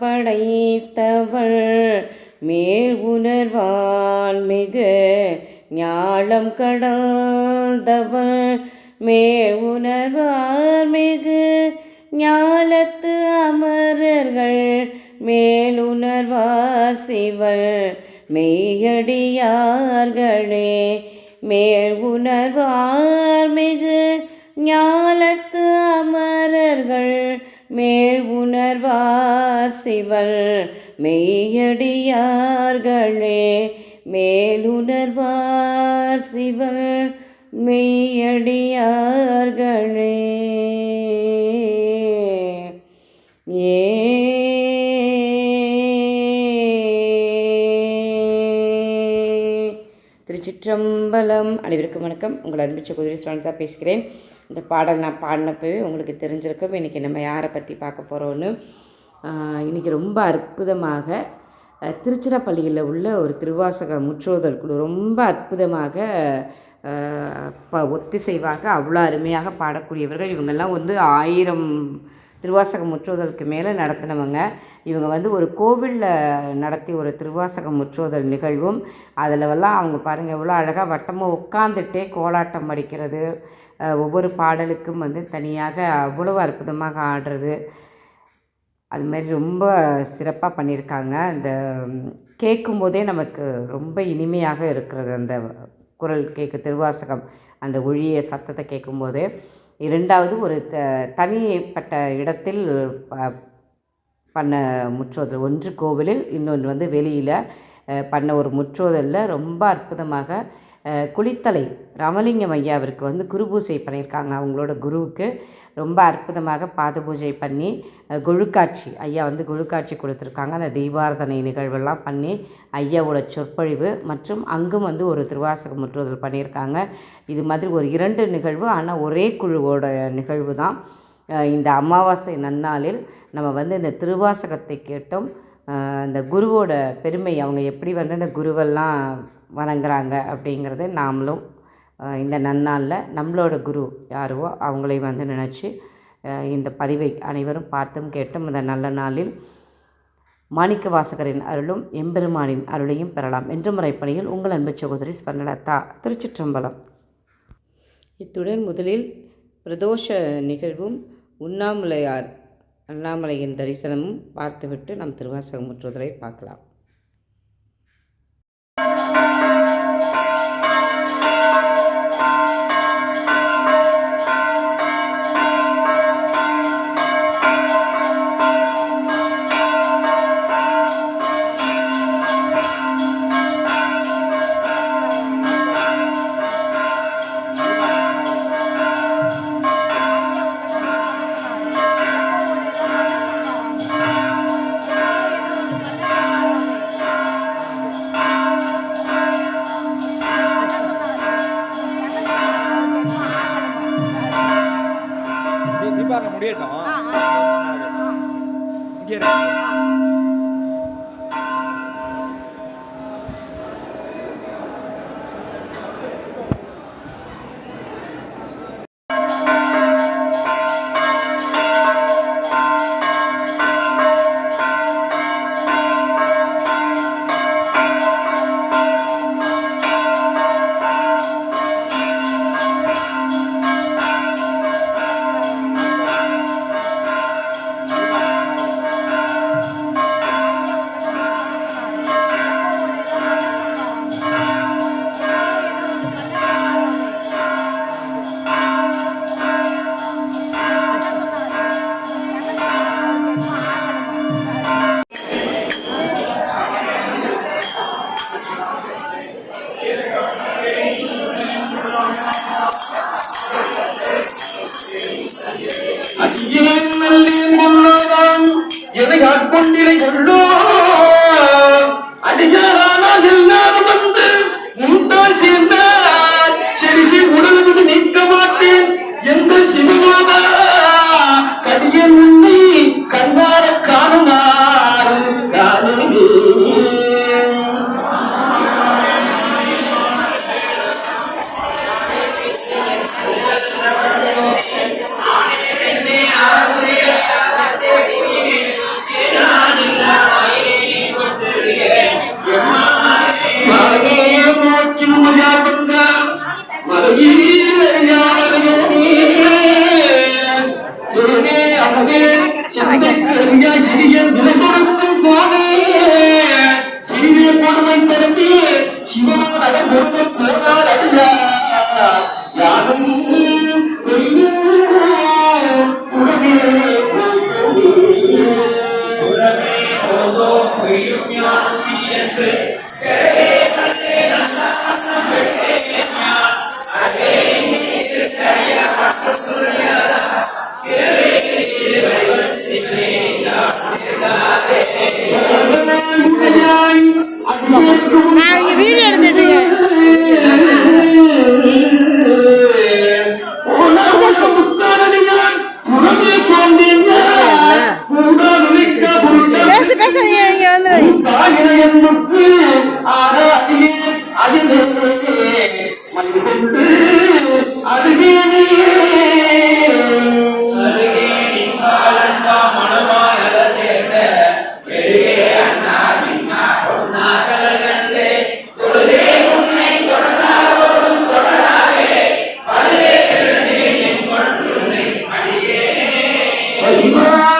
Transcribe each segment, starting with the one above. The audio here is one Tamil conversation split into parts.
படைத்தவள். மேல் உணர்வான் மிகு ஞாலம் கடந்தவள். மேல் உணர்வால் மிகு ஞாலத்து அமரர்கள். மேலுணர்வார் சிவள் மெய்யடியார்களே. மேல் உணர்வார் மிகு ஞாலத்து அமரர்கள். மேல் உணர்வார் சிவல் மெய்யடியார்களே. மேலுணர்வார் சிவல் மெய்யடியார்களே. திருச்சிற்றம்பலம் அனைவருக்கும் வணக்கம். உங்கள் அன்பு குதிரை சுவாமிதா பேசுகிறேன். இந்த பாடல் நான் பாடினப்பவே உங்களுக்கு தெரிஞ்சிருக்கும். இன்றைக்கி நம்ம யாரை பற்றி பார்க்க போகிறோன்னு இன்றைக்கி ரொம்ப அற்புதமாக திருச்சிராப்பள்ளியில் உள்ள ஒரு திருவாசக முற்றோதல் குழு ரொம்ப அற்புதமாக ப ஒத்திசைவாக அவ்வளோ அருமையாக பாடக்கூடியவர்கள். இவங்கெல்லாம் வந்து ஆயிரம் திருவாசகம் முற்றுவதற்கு மேலே நடத்தினவங்க. இவங்க வந்து ஒரு கோவிலில் நடத்தி ஒரு திருவாசகம் முற்றுவதல் நிகழ்வும் அதிலவெல்லாம் அவங்க பாருங்கள் எவ்வளோ அழகாக வட்டமாக உட்காந்துட்டே கோலாட்டம் அடிக்கிறது ஒவ்வொரு பாடலுக்கும் வந்து தனியாக அவ்வளவு அற்புதமாக ஆடுறது. அது மாதிரி ரொம்ப சிறப்பாக பண்ணியிருக்காங்க. இந்த கேட்கும்போதே நமக்கு ரொம்ப இனிமையாக இருக்கிறது அந்த குரல் கேட்க திருவாசகம் அந்த ஒழிய சத்தத்தை கேட்கும்போதே. இரண்டாவது ஒரு த தனிப்பட்ட இடத்தில் ப- பண்ண முற்றோதல். ஒன்று கோவிலில் இன்னொன்று வந்து வெளியில் பண்ண ஒரு முற்றோதலில். ரொம்ப அற்புதமாக குளித்தலை ராமலிங்கம் ஐயாவிற்கு வந்து குரு பூஜை பண்ணியிருக்காங்க அவங்களோட குருவுக்கு. ரொம்ப அற்புதமாக பாத பூஜை பண்ணி குழுக்காட்சி ஐயா வந்து குழுக்காட்சி கொடுத்துருக்காங்க. அந்த தீபாரதனை நிகழ்வெல்லாம் பண்ணி ஐயாவோட சொற்பொழிவு மற்றும் அங்கும் வந்து ஒரு திருவாசகம் முற்றுதல் பண்ணியிருக்காங்க. இது மாதிரி ஒரு இரண்டு நிகழ்வு ஆனால் ஒரே குழுவோட நிகழ்வு தான். இந்த அமாவாசை நன்னாளில் நம்ம வந்து இந்த திருவாசகத்தை கேட்டோம். இந்த குருவோட பெருமை அவங்க எப்படி வந்து இந்த குருவெல்லாம் வணங்குறாங்க அப்படிங்கிறது நாமளும் இந்த நன்னாளில் நம்மளோட குரு யாரோ அவங்களை வந்து நினச்சி இந்த பதிவை அனைவரும் பார்த்தும் கேட்டும். இந்த நல்ல நாளில் மாணிக்க வாசகரின் அருளும் எம்பெருமானின் அருளையும் பெறலாம். என்று முறைப்பணியில் உங்கள் அன்பு சகோதரி ஸ்வர்ணலதா திருச்சிற்றம்பலம். இத்துடன் முதலில் பிரதோஷ நிகழ்வும் உண்ணாமுலையார் அண்ணாமலையின் தரிசனமும் பார்த்துவிட்டு நம் திருவாசகம் முற்றுதலை பார்க்கலாம். Albo wyjumia mięty, Kereza se na sasa wyczynia, A ziemi się seria, a to surmiada, Kereza się wejdzie, nie da, nie da, nie da, Iman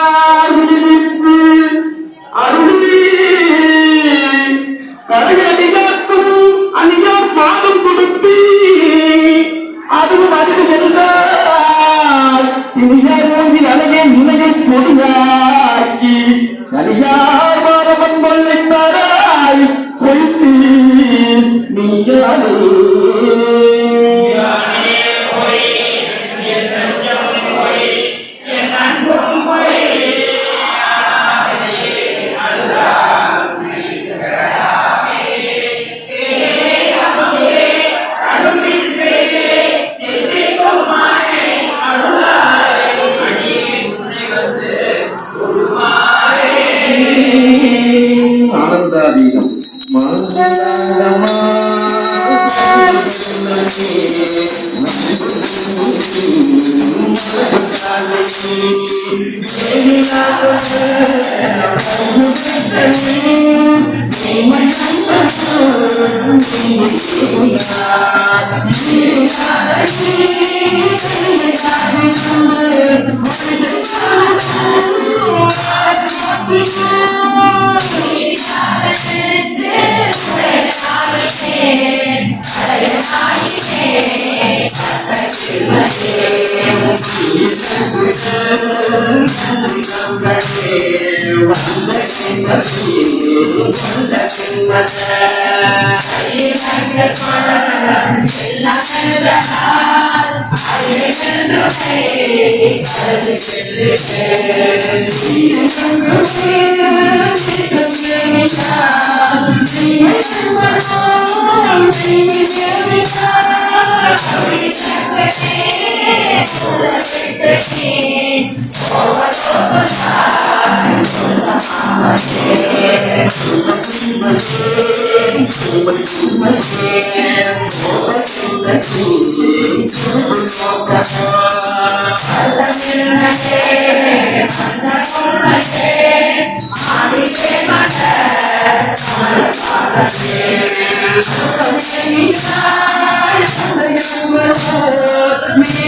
Singing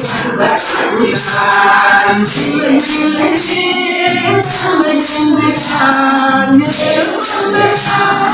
to resign. Too late, too late, too late, too late to resign. You're too.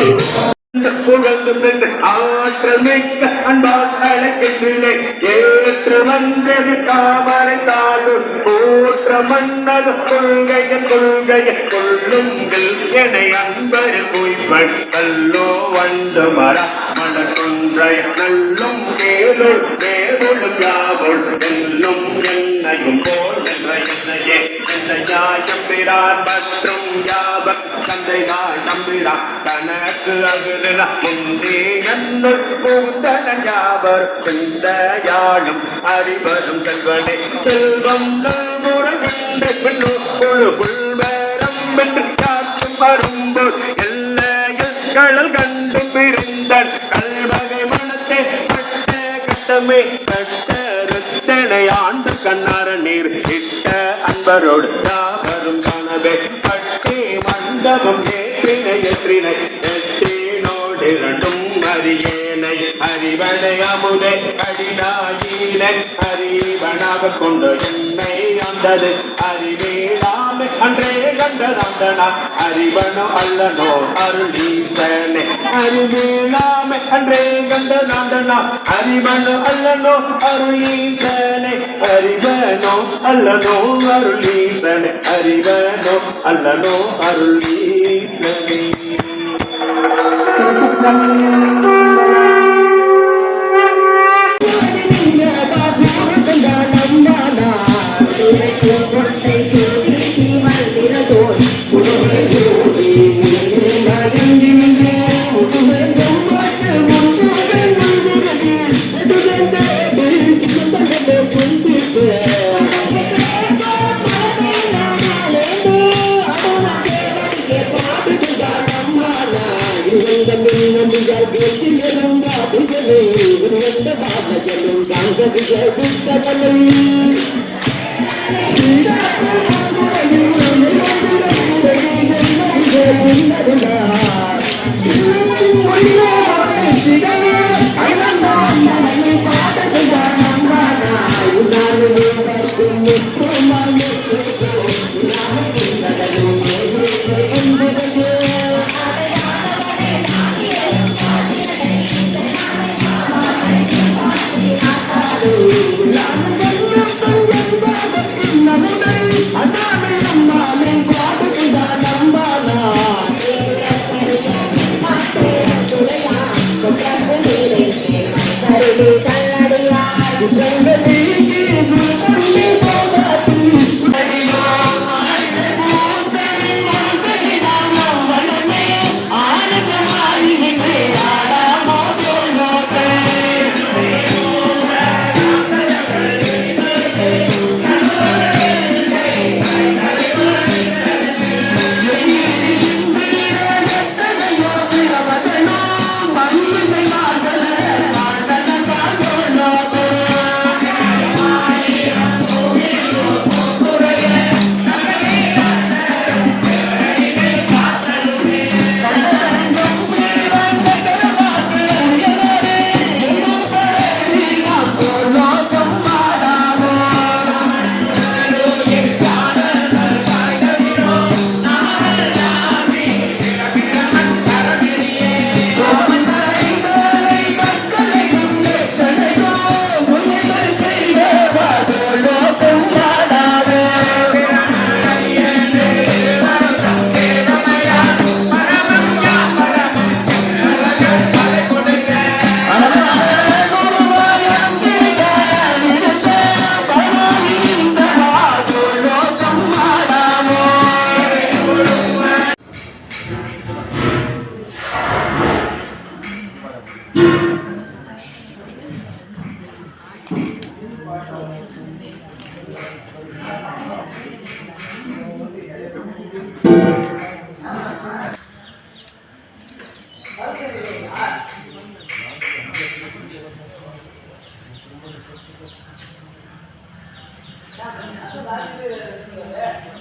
புகழ்ந்து நின்று ஆற்றல் மிக்க அன்பால் அழைக்கின்றேன் ஏற்று வந்தது காமரை தாழும் போற்ற மன்னது கொள்கைய கொள்கைய கொள்ளுங்கள் என அன்பரில் பொய்கள் கல்லோ வண்டு மர மன நல்லும் கேளுள் வேறுளும் யாவுள் எல்லும் என்னையும் போல் என்ற என்னையே. எந்த மற்றும் யாவர் தந்தை நாய் நம்பிறார் தனக்கு அகுதின முந்தே என்னுள் பூந்தன யாவர் இந்த யாழும் அறிவரும் செல்வனே. செல்வம் நல்முறை என்று காற்றும் வரும்போல் எல்லையில் கடல் கண்டு பிரிந்தார். கல்வகை மனத்தை பட்ட கட்டமே கட்ட ரத்தனை ஆண்டு கண்ணார நீர் இட்ட அன்பரோடு யாவரும் கனவே பட்டி மண்டபம் ஏற்றினை எற்றினை அரியேனை அறியேனை அறிவனை அமுதை கடினாயினை அறிவனாக கொண்டு என்னை ஆண்டது அறிவேலாமே அன்றே கண்டதாண்டனா. அறிவனோ அல்லனோ அருளீசனே. அறிவேலாமே அன்றே கண்டதாண்டனா. அறிவனோ அல்லனோ அருளீசனே. அறிவனோ அல்லனோ அருளீசனே. அறிவனோ அல்லனோ அருளீசனே. Thank you. i'm gonna get you. சாதித்து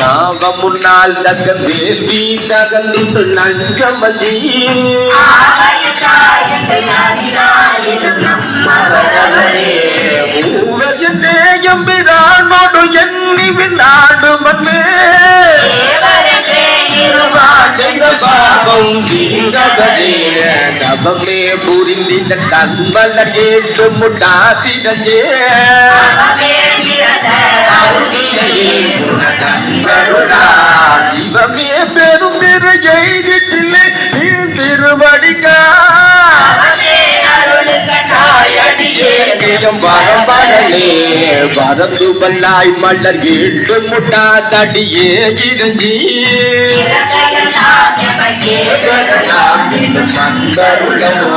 நாக முன்னால் தக்க வேள்வி தகந்து நஞ்சமதி எம்பிரானோடு எண்ணி நாடு மண்ணே பாவம் தபமே புரிந்திட கண்மல கேட்டு முட்டாசிடே சிவமே பெரும் பெரு ஜெயிலே நீ திருவடிக்கா வரம்படனே வரந்து பல்லாய் மலர் கேட்டு முட்டா தடியே இறங்கி முழுவதும்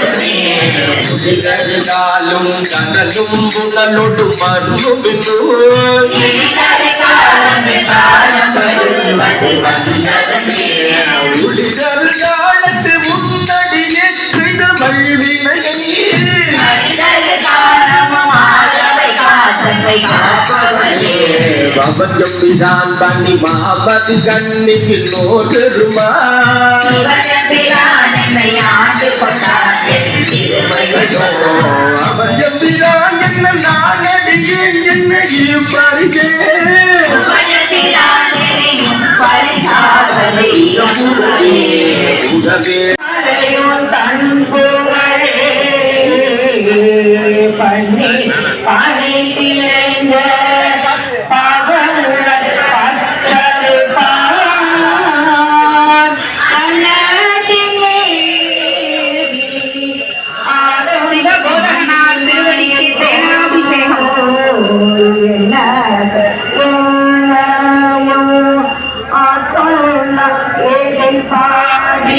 மண்ணுபிந்து ஒளிதரு காலத்து முன்னடியே செய்த வல்வினையை பவஜம்பிதான் பண்ணி மாபதி கண்ணிக்கு நோருமா அவஜம்பிதான் என்ன நானடியே என்னையும் பறிகே உடவே வந்து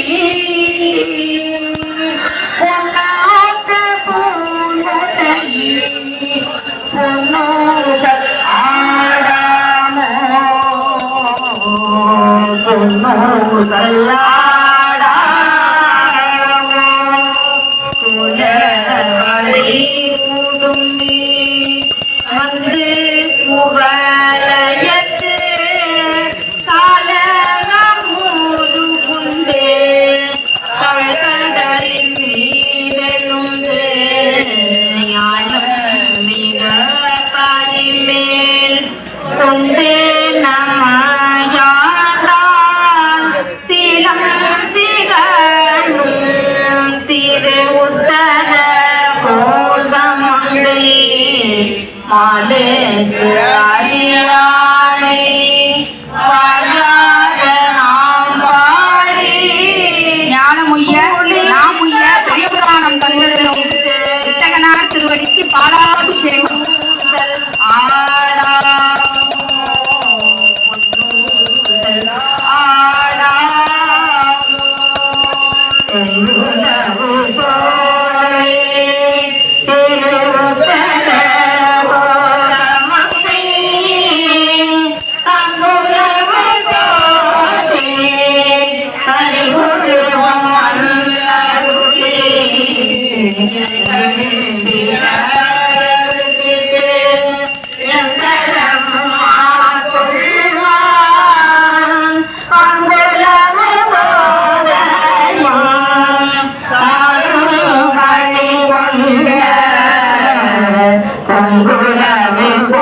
Hallelujah.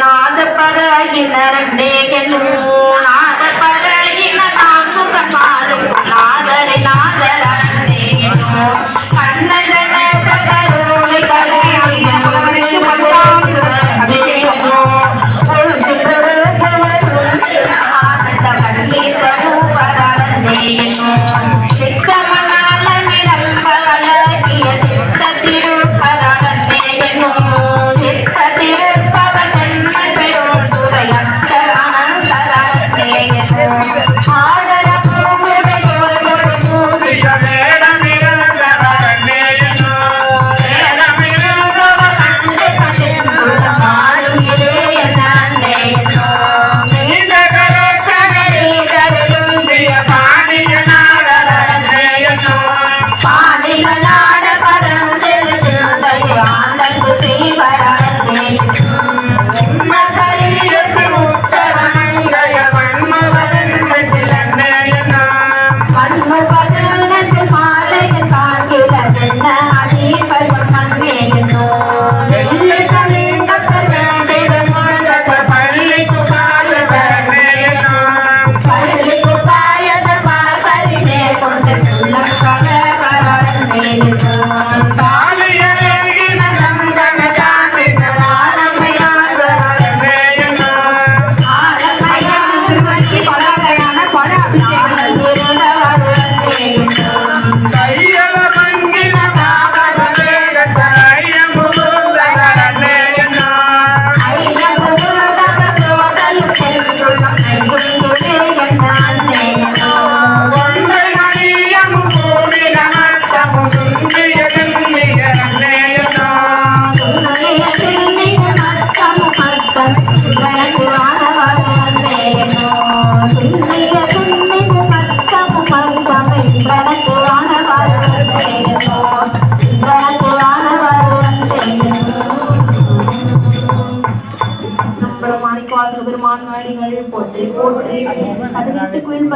ನಾದ ಪರಗಿನ ರೇಗನು ನಾದ ಪರಗಿನ ನಾಂಗು ಕಮಾಲು ನಾದರೆ ನಾದರ ರೇಗನು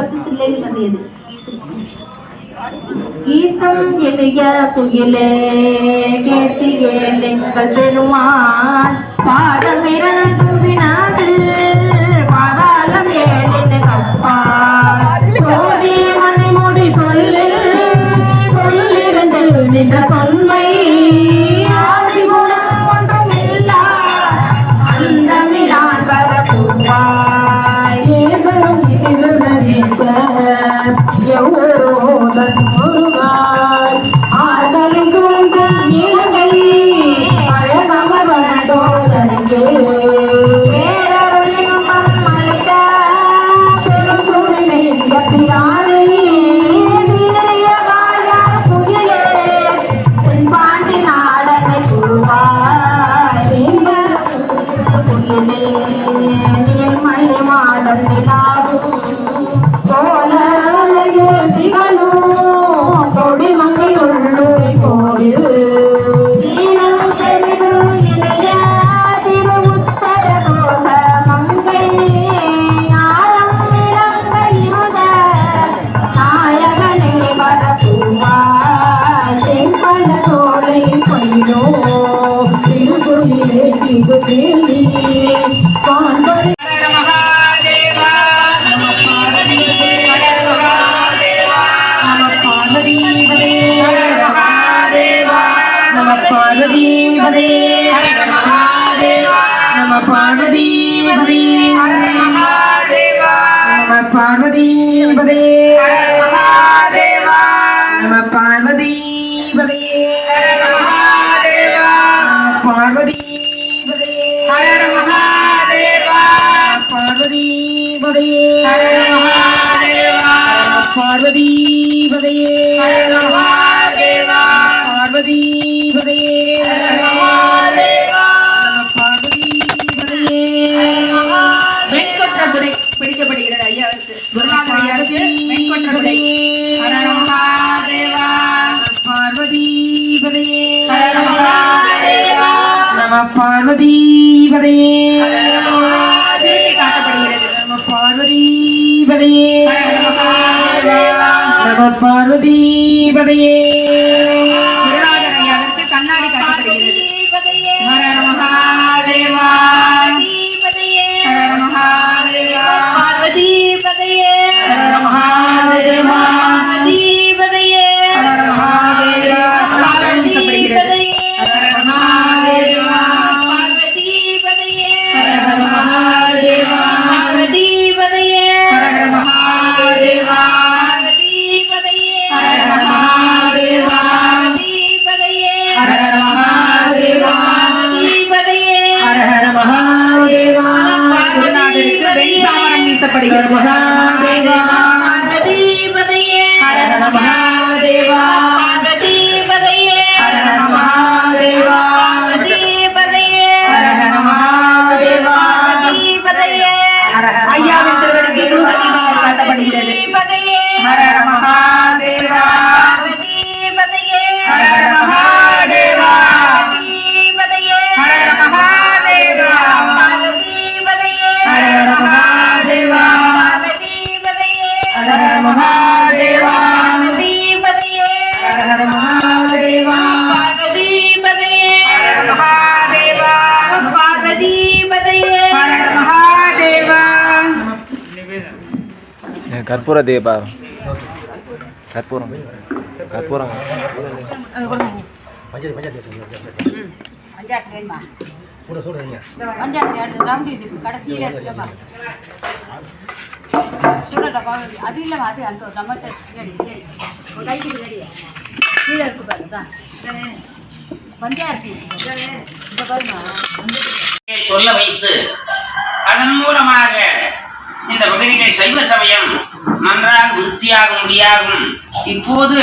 பசு சில்லையில் நம்பியது கீதம் எழுய புயலே கேட்டு ஏழெங்கள் பெருமான் பார்வதீபதே நம பார்வதீபதே நம பார்வதீ பார்வதிபதையே பார்வதிபதையே நம பார்வதிபதையே కర్పూర దీపారం కర్పూరం కర్పూరం அது இல்லைம்மா அது அந்த நம்மகிட்ட ஒரு கைக்கு பின்னாடியே கீழே இருக்கு பாருதான் சொல்ல வைத்து அதன் மூலமாக இந்த வகையிலே சைவ சமயம் நன்றாக விருத்தியாக முடியாகும். இப்போது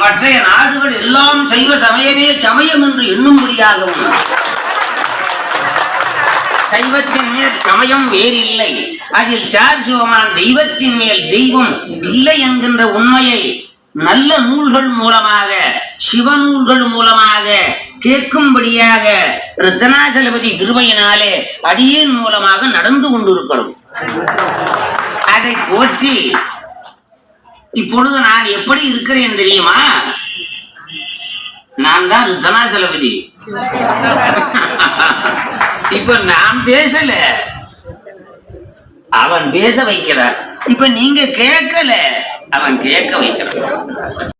மற்ற நாடுகள் எல்லாம் சைவ சமயமே சமயம் என்று எண்ணும்படியாகவும் சைவத்தின் மேல் சமயம் வேறில்லை. அதில் சார் சிவமான் தெய்வத்தின் மேல் தெய்வம் இல்லை என்கின்ற உண்மையை நல்ல நூல்கள் மூலமாக சிவநூல்கள் மூலமாக கேட்கும்படியாக ரத்தனாசலபதி கிருபையினாலே அடியேன் மூலமாக நடந்து கொண்டிருக்கிறோம். அதை போற்றி. இப்பொழுது நான் எப்படி இருக்கிறேன் தெரியுமா? நான் தான் ருத்தனாசலபதி இப்ப நான் பேசல. அவன் பேச வைக்கிறான். இப்ப நீங்க கேட்கல. அவன் கேட்க வைக்கிறான்.